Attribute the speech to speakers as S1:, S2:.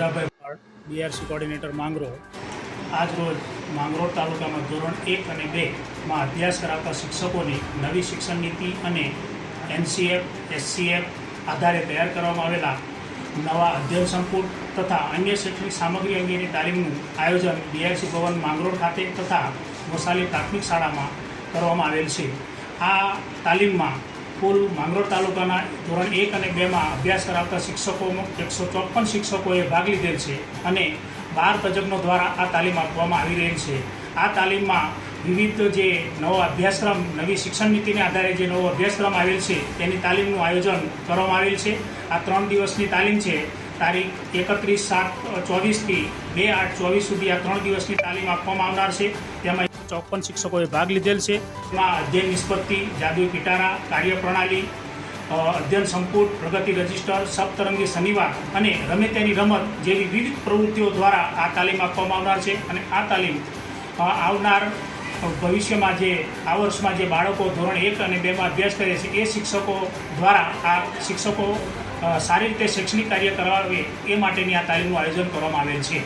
S1: Hirabhai BRC coordinator Mangrol. આજ રોજ માંગરોળ તાલુકામાં ધોરણ એક અને બેમાં અભ્યાસ કરાવતા શિક્ષકોની નવી શિક્ષણ નીતિ અને એનસીએફ એસસીએફ આધારે તૈયાર કરવામાં આવેલા નવા અધ્યયન સંકુલ તથા અન્ય શૈક્ષણિક સામગ્રી અંગેની તાલીમનું આયોજન બીઆરસી ભવન માંગરોળ ખાતે તથા વસાલી પ્રાથમિક શાળામાં કરવામાં આવેલ છે. આ તાલીમમાં કુલ માંગરોળ તાલુકાના ધોરણ એક અને બેમાં અભ્યાસ કરાવતા શિક્ષકોમાં એકસો ચોપન શિક્ષકોએ ભાગ લીધેલ છે અને બાર તજજ્ઞો દ્વારા આ તાલીમ આપવામાં આવી રહેલ છે. આ તાલીમમાં વિવિધ જે નવો અભ્યાસક્રમ, નવી શિક્ષણ નીતિને આધારે જે નવો અભ્યાસક્રમ આવેલ છે, તેની તાલીમનું આયોજન કરવામાં આવેલ છે. આ ત્રણ દિવસની તાલીમ છે. તારીખ એકત્રીસ સાત ચોવીસથી બે આઠ ચોવીસ સુધી આ ત્રણ દિવસની તાલીમ આપવામાં આવનાર છે. તેમાં ચોપન શિક્ષકોએ ભાગ લીધેલ છે. એમાં અધ્યયન નિષ્પત્તિ જાદુ પિટારા, કાર્યપ્રણાલી અધ્યયન સંકુટ પ્રગતિ રજિસ્ટર, સપ્તરંગી શનિવાર અને રમે તેની રમત જેવી વિવિધ પ્રવૃત્તિઓ દ્વારા આ તાલીમ આપવામાં આવનાર છે. અને આ તાલીમ આવનાર ભવિષ્યમાં જે આ વર્ષમાં જે બાળકો ધોરણ એક અને બેમાં અભ્યાસ કરે છે, એ શિક્ષકો દ્વારા આ શિક્ષકો સારી રીતે શૈક્ષણિક કાર્ય કરાવે એ માટેની આ તાલીમનું આયોજન કરવામાં આવેલ છે.